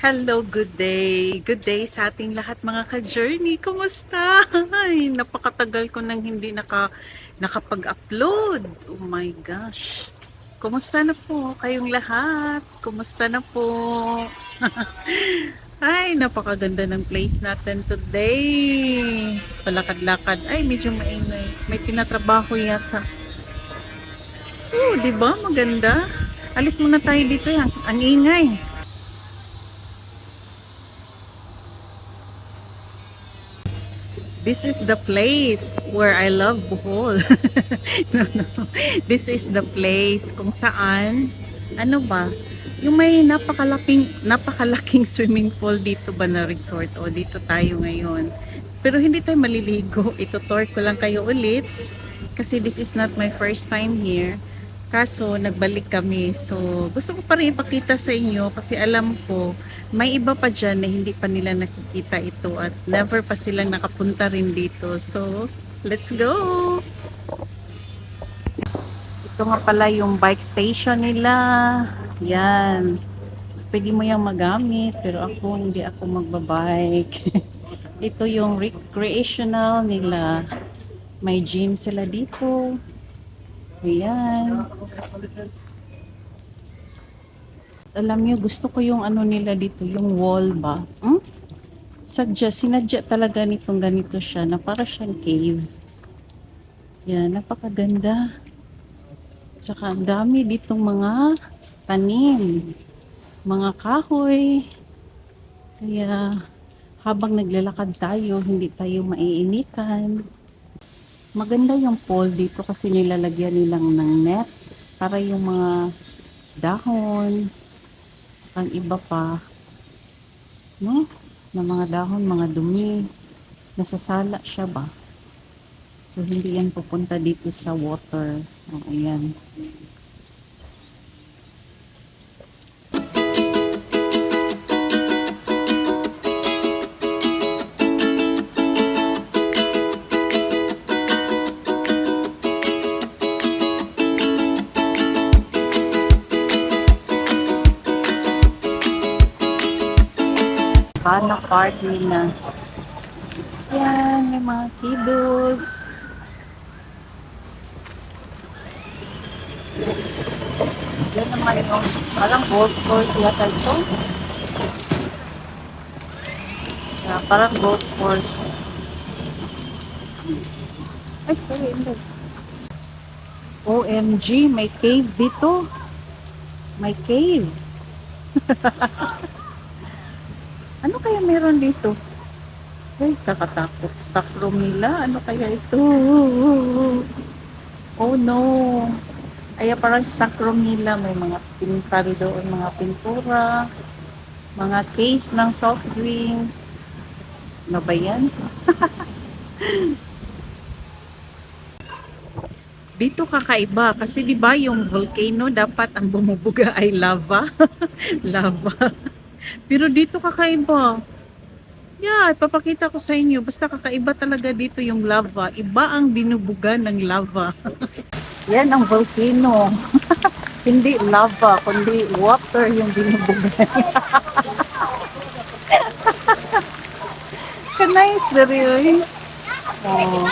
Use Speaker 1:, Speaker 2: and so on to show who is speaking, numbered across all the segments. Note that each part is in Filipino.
Speaker 1: Hello, good day. Good day sa ating lahat mga ka-journey. Kumusta? Ay, napakatagal ko nang hindi naka, nakapag-upload. Oh my gosh. Kumusta na po kayong lahat? Kumusta na po? Ay, napakaganda ng place natin today. Palakad-lakad. Ay, medyo maingay. May tinatrabaho yata. Oh, di ba? Maganda. Alis muna tayo dito yan. Ang ingay. This is the place where I love Bohol. no, no. This is the place kung saan, ano ba, yung may napakalaking, napakalaking swimming pool dito ba na resort o dito tayo ngayon. Pero hindi tayo maliligo. Ito tour ko lang kayo ulit kasi this is not my first time here. Kaso, nagbalik kami. So, gusto ko pa rin ipakita sa inyo kasi alam ko, may iba pa dyan na hindi pa nila nakikita ito at never pa silang nakapunta rin dito. So, let's go! Ito nga pala yung bike station nila. Yan. Pwede mo yung magamit, pero ako hindi ako magbabike. ito yung recreational nila. May gym sila dito. Ayan. Alam niyo, gusto ko yung ano nila dito, yung wall ba? Hmm? Sadya, sinadya talaga nitong ganito siya, na para siyang cave. Yan, napakaganda. Tsaka ang dami ditong mga tanim, mga kahoy. Kaya habang naglalakad tayo, hindi tayo maiinitan. Maganda yung pole dito kasi nilalagyan nilang ng net para yung mga dahon, ang iba pa, no? Na mga dahon, mga dumi, nasasala siya ba? So, hindi yan pupunta dito sa water. O, ayan. Bana party na. Yan, may mga kiddos. Yan naman yung parang golf course yata ito. Yeah, parang golf course. Ay, sorry, hindi. OMG, may cave dito. May cave. Ano kaya meron dito? Ay, kakatakot. Stock room nila. Ano kaya ito? Oh no. Ay, parang stock room nila. May mga pintal doon, mga pintura, mga case ng soft drinks. Ano ba yan? Dito kakaiba kasi 'di ba yung volcano dapat ang bumubuga ay lava. lava. Pero dito kakaiba. Yeah, ipapakita ko sa inyo. Basta kakaiba talaga dito yung lava. Iba ang binubuga ng lava. Yan ang volcano. Hindi lava, kundi water yung binubuga. Na rin. Oh.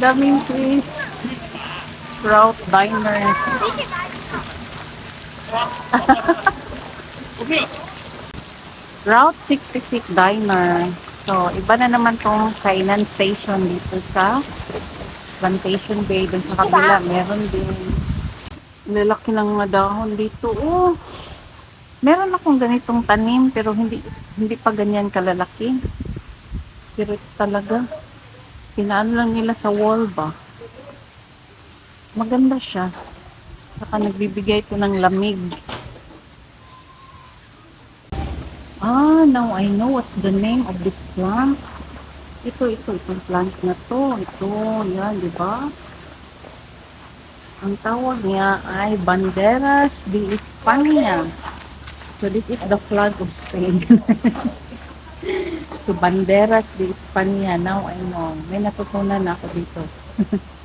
Speaker 1: Daming trees. Sprout Diner. Route 66 Diner. So, iba na naman tong Kainan Station dito sa Plantation Bay. Doon sa kabila, meron din. Lalaki ng mga dahon dito. Oh, meron akong ganitong tanim pero hindi hindi pa ganyan kalalaki. Pero talaga. Pinaano lang nila sa wall ba? Maganda siya. Saka nagbibigay ito ng lamig. Now I know what's the name of this plant. Ito, ito, itong plant na to. Ito, yan, di ba? Ang tawag niya ay Banderas de España. So, this is the flag of Spain. so, Banderas de España. Now I know. May natutunan na ako dito.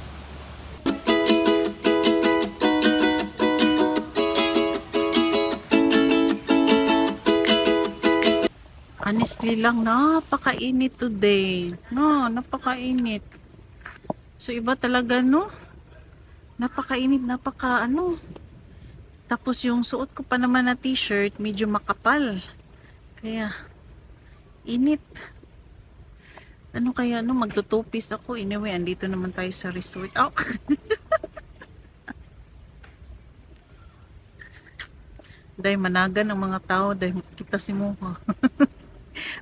Speaker 1: Honestly lang, napakainit today. No, napakainit. So iba talaga no? Napakainit, napaka ano. Tapos yung suot ko pa naman na t-shirt, medyo makapal. Kaya, init. Ano kaya no, magtutupis ako. Anyway, andito naman tayo sa resort. Oh. Dahil managan ang mga tao, dahil kita si Moha.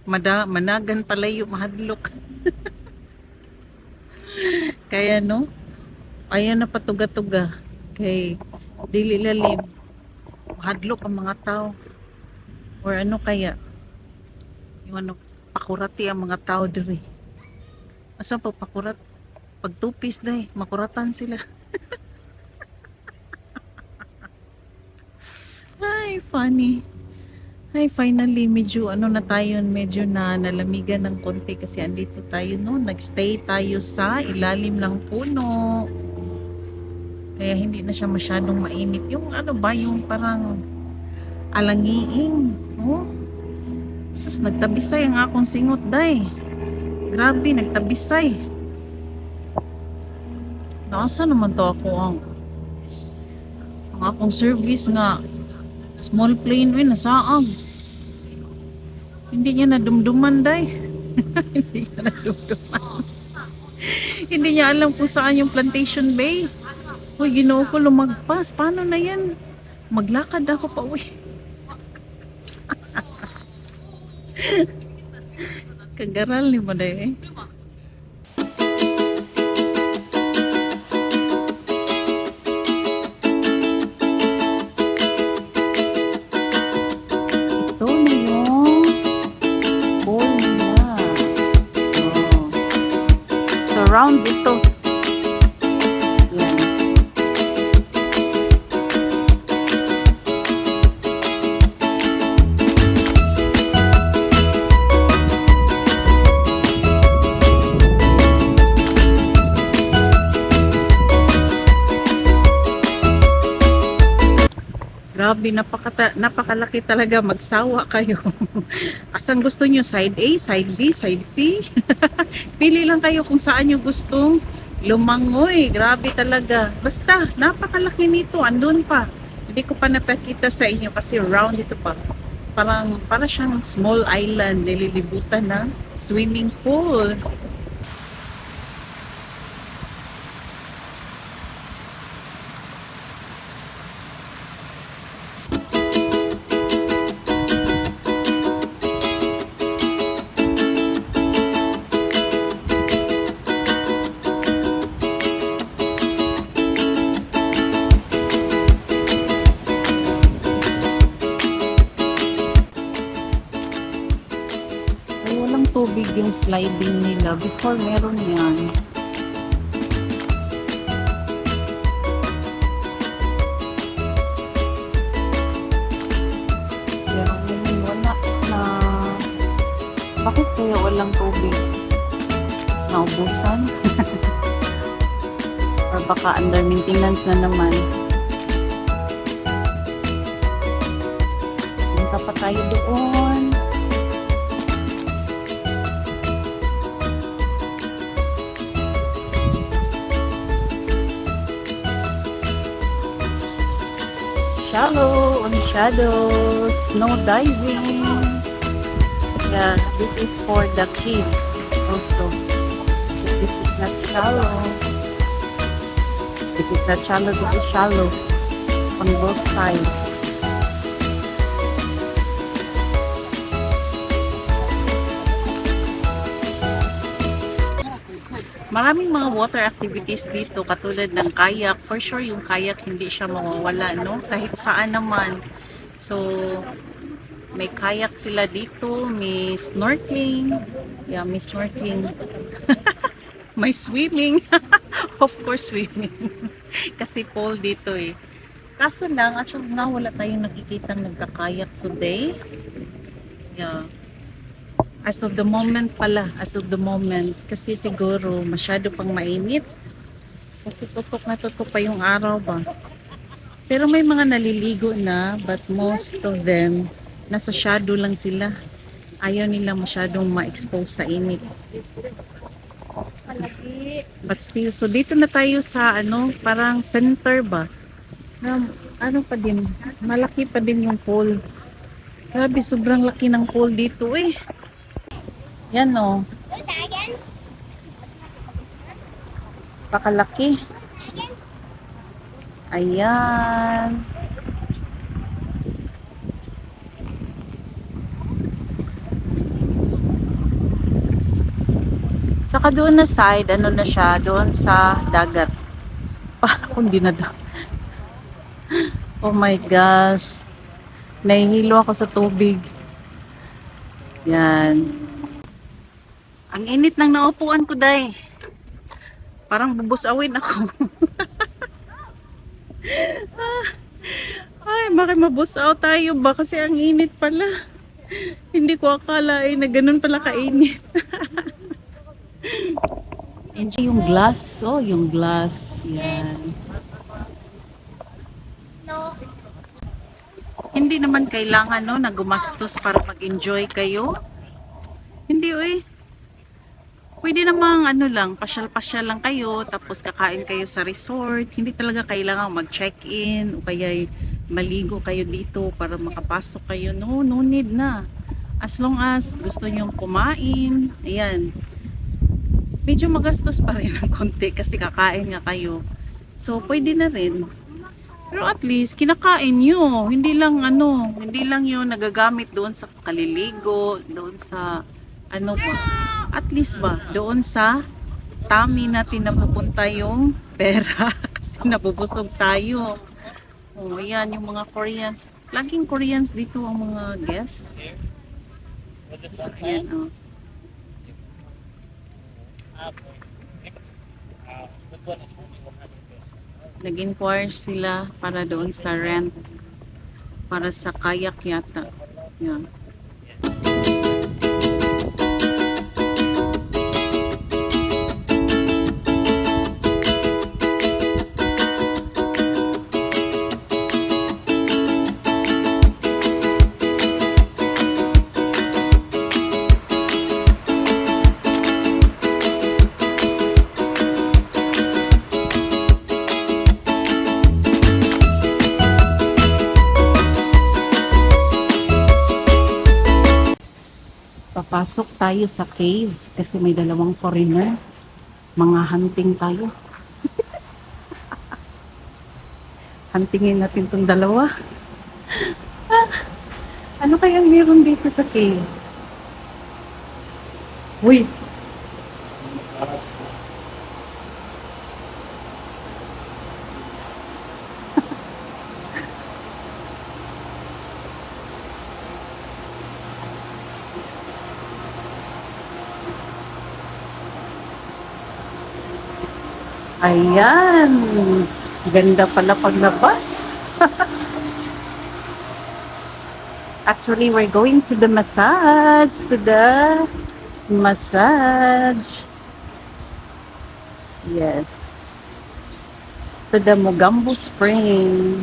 Speaker 1: Mada, managan palayo, mahadlok. Kaya no, ayaw na patuga-tuga. Kay dili lalim. Mahadlok ang mga tao. Or ano kaya? Yung ano, pakurati ang mga tao diri. Asa pa pakurat? Pagtupis dahi, makuratan sila. Ay, funny. Ay, finally, medyo ano na tayo, medyo na nalamigan ng konti kasi andito tayo no, nagstay tayo sa ilalim ng puno. Kaya hindi na siya masyadong mainit. Yung ano ba, yung parang alangiing. Oh. Sus, nagtabisay ang akong singot, day. Grabe, nagtabisay. Nasa naman to ako ang ang akong service nga small plane eh, nasaag. Hindi niya nadumduman, day. Hindi niya nadumduman. Hindi niya alam kung saan yung plantation bay. Uy, ginoo ko lumagpas. Paano na yan? Maglakad ako pa uwi. Kagaral ni mo day eh. Grabe, napaka, napakalaki talaga. Magsawa kayo. Asan gusto nyo? Side A, side B, side C? Pili lang kayo kung saan nyo gustong lumangoy. Grabe talaga. Basta, napakalaki nito. Andun pa. Hindi ko pa napakita sa inyo kasi round ito pa. Parang, para siyang small island nililibutan ng swimming pool. Sliding nila. Before, meron yan. Pero ngayon wala na... Bakit kaya walang tubig? Naubusan? Or baka under maintenance na naman. Punta pa tayo doon. Shallow on shadows, no diving. Yeah, this is for the kids also. This is not shallow. This is not shallow, this is shallow on both sides. Maraming mga water activities dito katulad ng kayak. For sure yung kayak hindi siya mawawala no kahit saan naman. So may kayak sila dito, may snorkeling. Yeah, may snorkeling. may swimming. of course swimming. Kasi pool dito eh. Kaso lang, as of now, wala tayong nakikita nagkakayak today. Yeah. As of the moment pala, as of the moment. Kasi siguro masyado pang mainit. Kasi tutok na tutok pa yung araw ba. Pero may mga naliligo na, but most of them, nasa shadow lang sila. Ayaw nila masyadong ma-expose sa init. But still, so dito na tayo sa ano, parang center ba? Na, ano pa din, malaki pa din yung pool. Grabe, sobrang laki ng pool dito eh. Yan oh. Pakalaki. Ayan. Saka doon na side, ano na siya, doon sa dagat. Parang kung di na daw. Oh my gosh. Nahihilo ako sa tubig. Yan. Ang init ng naupuan ko, day. Parang bubusawin ako. Ah. Ay, bakit mabusaw tayo ba? Kasi ang init pala. Hindi ko akala eh, na ganun pala kainit. Enjoy yung glass. Oh, yung glass. Yan.
Speaker 2: No.
Speaker 1: Hindi naman kailangan no, na gumastos para mag-enjoy kayo. Hindi uy. Pwede namang ano lang, pasyal-pasyal lang kayo, tapos kakain kayo sa resort. Hindi talaga kailangan mag-check-in o kaya maligo kayo dito para makapasok kayo. No, no need na. As long as gusto nyong kumain, ayan. Medyo magastos pa rin ng konti kasi kakain nga kayo. So, pwede na rin. Pero at least, kinakain nyo. Hindi lang ano, hindi lang yung nagagamit doon sa kaliligo, doon sa ano pa. At least ba, doon sa tummy natin napupunta yung pera kasi nabubusog tayo. Oh, ayan yung mga Koreans. Laging Koreans dito ang mga guest. So, ayan, oh. Nag-inquire sila para doon sa rent. Para sa kayak yata. Yan. Tayo sa cave kasi may dalawang foreigner. Mga hunting tayo. Huntingin natin tong dalawa. Ano kaya meron dito sa cave? Uy! Ayan! Ganda pala paglabas. Actually, we're going to the massage. To the massage. Yes. To the Mogambo Spring.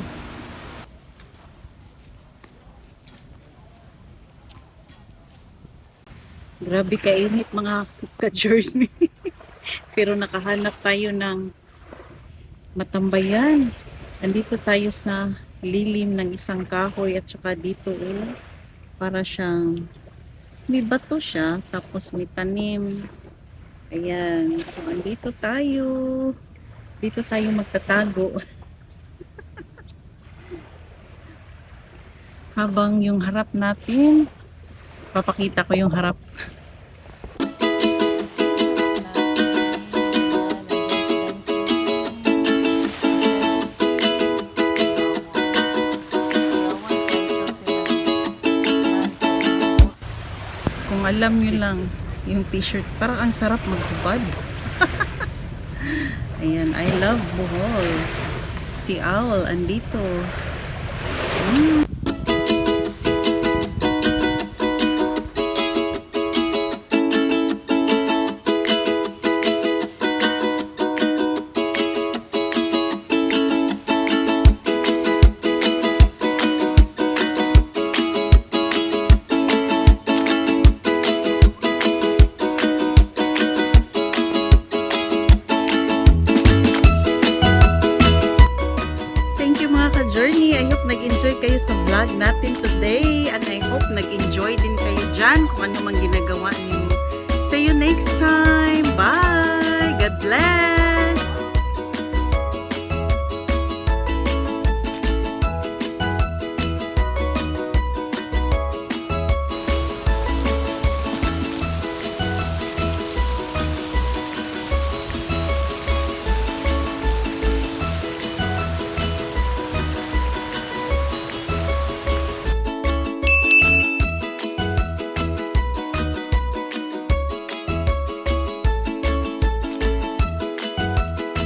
Speaker 1: Grabe kainit mga ka-journey. Pero nakahanap tayo ng matambayan. Andito tayo sa lilim ng isang kahoy at saka dito oh, para siyang may bato siya tapos may tanim. Ayan. So andito tayo. Dito tayo magtatago. Habang yung harap natin, papakita ko yung harap. Alam nyo lang yung t-shirt, parang ang sarap maghubad. Ayan, I love Bohol. Si Owl, andito. Mm.